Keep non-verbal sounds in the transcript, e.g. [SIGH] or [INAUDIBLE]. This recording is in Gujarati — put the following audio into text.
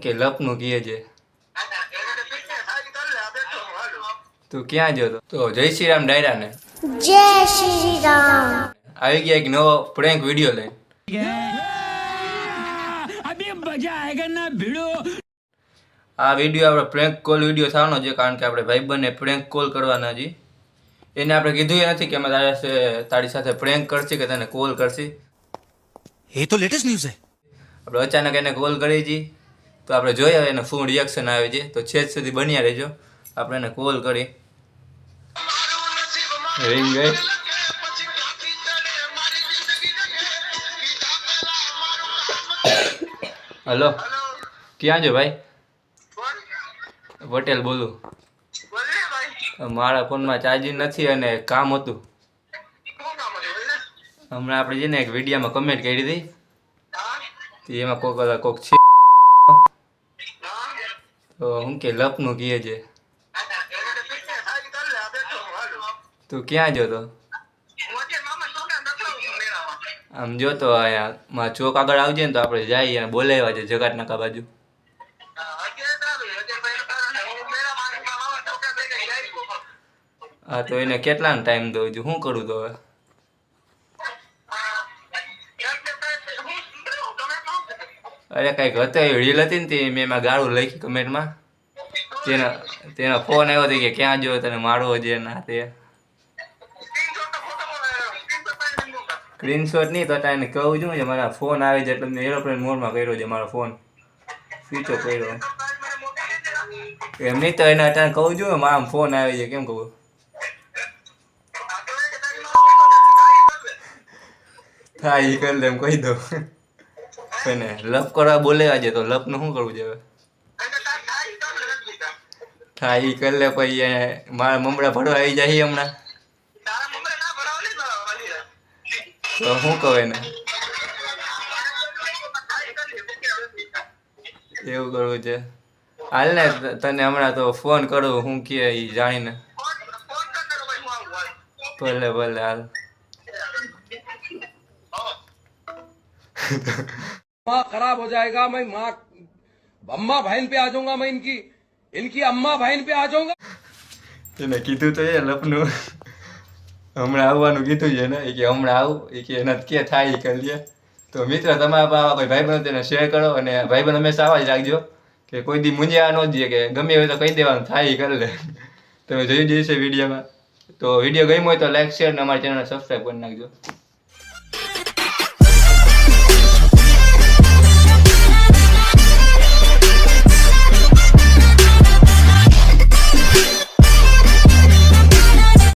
કે લપનું કહે છે. તું ક્યાં જતો તો? જય શ્રી રામ ડાયરાને. જય શ્રી રામ. આવી ગયા એક નવો પ્રેન્ક વીડિયો લઈને. આ વીડિયો આપણે પ્રેન્ક કોલ વીડિયો થવાનો છે કારણ કે આપણે ભાઈ બંને પ્રેન્ક કોલ કરવાના છે એને આપણે કીધું એ નથી કે અમે તારા તારી સાથે પ્રેન્ક કરશે કે તને કોલ કરશે. એ તો લેટેસ્ટ ન્યૂઝ છે. આપણે અચાનક એને કોલ કરી છીએ તો આપણે જોઈએ એને શું રિએક્શન આવે છે. તો છેદ સુધી બન્યા રહેજો. આપણે એને કોલ કરી. રિંગ ગઈ હલો ક્યાં છો ભાઈ? પટેલ બોલું. મારા ફોનમાં ચાર્જિંગ નથી અને કામ હતું. હમણાં આપણે છે ને એક વિડીયામાં કમેન્ટ કરી હતી. એમાં કોક કોક છે. તો હું કે લપનું કહે છે તું ક્યાં જો તો? આમ જો તો અહીંયા માં ચોક આગળ આવજે ને તો આપણે જઈએ અને બોલાવ્યા છે જગાટ નાકા બાજુ. હા, તો એને કેટલા ટાઈમ દઉં છું? શું કરું તો હવે? અરે, કંઈક હતો રીલ હતી ને તે, મેં એમાં ગાળું લખી કમેન્ટમાં તેનો તેનો ફોન આવ્યો હતો કે ક્યાં જો તને મારવો છે ના તે. સ્ક્રીનશોટ નહીં તો તારે કહું છું કે મારા ફોન આવે છે એટલે મેં એરોપ્લેન મોડમાં કર્યો છે મારો ફોન સ્વિચ ઓફ કર્યો. એમ નહીં તો એને અત્યારે કહું છું મારા ફોન આવે છે, કેમ કહું હા એ કરી દે એમ કહી દઉં. [LAUGHS] અને લપ કરવા બોલેવા છે તો લપનું શું કરવું છે હવે? હા એ કરી લે પછી એ મારા મમરા ભરવા આવી જાય હમણાં તો શું કહું એને એવું કરવું છે હાલ ને ત- તને હમણાં તો ફોન કરું હું કે એ જાણીને ભલે ભલે હાલ [LAUGHS] माँ खराब हो जाएगा मैं माँ अम्मा बहन पे आ जाऊंगा मैं इनकी ઇનકી અમ્મા ભાઈન પે આ જાઉંગા એને કીધું તો એ લપનું હમણાં આવવાનું કીધું છે ને એ કે હમણાં આવું એ કે એના કે થાય એ દે તો મિત્ર તમારા પાસે કોઈ ભાઈબંધ તેને શેર કરો અને ભાઈબંધ હંમેશા આવા જ રાખજો કે કોઈ દી મૂંઝ્યા ન જઈએ કે ગમે હોય તો કહી દેવાનું, થાય એ કરી લે. તમે જોઈ જઈશે વિડીયોમાં. તો વીડિયો ગમ્યો હોય તો લાઇક શેર અને અમારી ચેનલને સબસ્ક્રાઈબ કરી નાખજો.